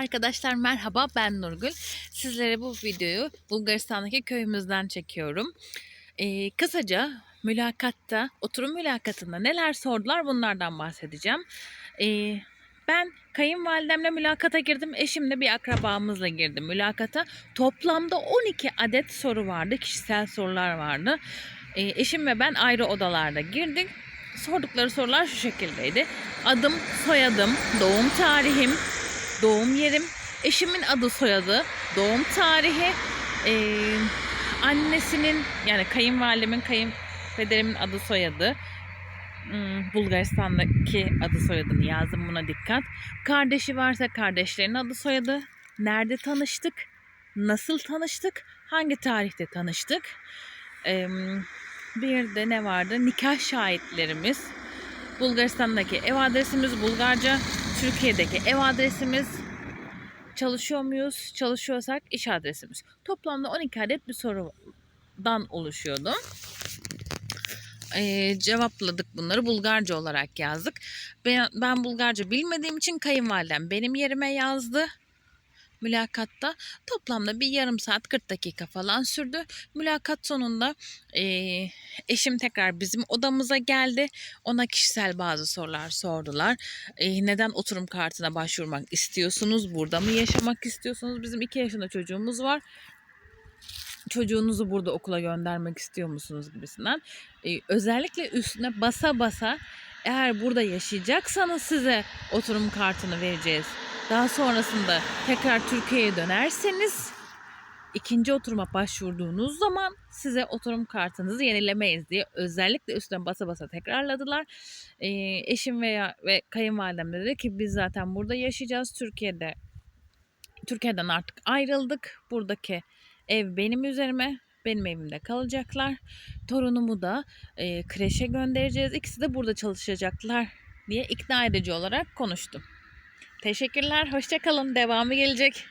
Arkadaşlar merhaba ben Nurgül. Sizlere bu videoyu Bulgaristan'daki köyümüzden çekiyorum. Ee, kısaca mülakatta, oturum mülakatında neler sordular bunlardan bahsedeceğim. Ee, ben kayınvalidemle mülakata girdim. Eşimle bir akrabamızla girdim mülakata. Toplamda 12 adet soru vardı. Kişisel sorular vardı. Ee, eşim ve ben ayrı odalarda girdik. Sordukları sorular şu şekildeydi. Adım, soyadım, doğum tarihim, doğum yerim, eşimin adı soyadı, doğum tarihi, eee, annesinin yani kayınvalidemin, kayınpederimin adı soyadı, hmm, Bulgaristan'daki adı soyadını yazdım buna dikkat. Kardeşi varsa kardeşlerin adı soyadı, nerede tanıştık, nasıl tanıştık, hangi tarihte tanıştık. Bir de ne vardı? Nikah şahitlerimiz, Bulgaristan'daki ev adresimiz Bulgarca, Türkiye'deki ev adresimiz, çalışıyor muyuz? Çalışıyorsak iş adresimiz. Toplamda 12 adet bir sorudan oluşuyordu. Ee, cevapladık bunları Bulgarca olarak yazdık. Ben, ben Bulgarca bilmediğim için kayınvalidem benim yerime yazdı mülakatta. Toplamda bir yarım saat 40 dakika falan sürdü. Mülakat sonunda eee, eşim tekrar bizim odamıza geldi. Ona kişisel bazı sorular sordular. Eee, neden oturum kartına başvurmak istiyorsunuz? Burada mı yaşamak istiyorsunuz? Bizim iki yaşında çocuğumuz var. Çocuğunuzu burada okula göndermek istiyor musunuz gibisinden. Eee, özellikle üstüne basa basa eğer burada yaşayacaksanız size oturum kartını vereceğiz. Daha sonrasında tekrar Türkiye'ye dönerseniz ikinci oturuma başvurduğunuz zaman size oturum kartınızı yenilemeyiz diye özellikle üstüne basa basa tekrarladılar. Ee, eşim veya ve kayınvalidem de dedi ki biz zaten burada yaşayacağız. Türkiye'de Türkiye'den artık ayrıldık. Buradaki ev benim üzerime. Benim evimde kalacaklar. Torunumu da e, kreşe göndereceğiz. İkisi de burada çalışacaklar diye ikna edici olarak konuştum. Teşekkürler. Hoşçakalın. Devamı gelecek.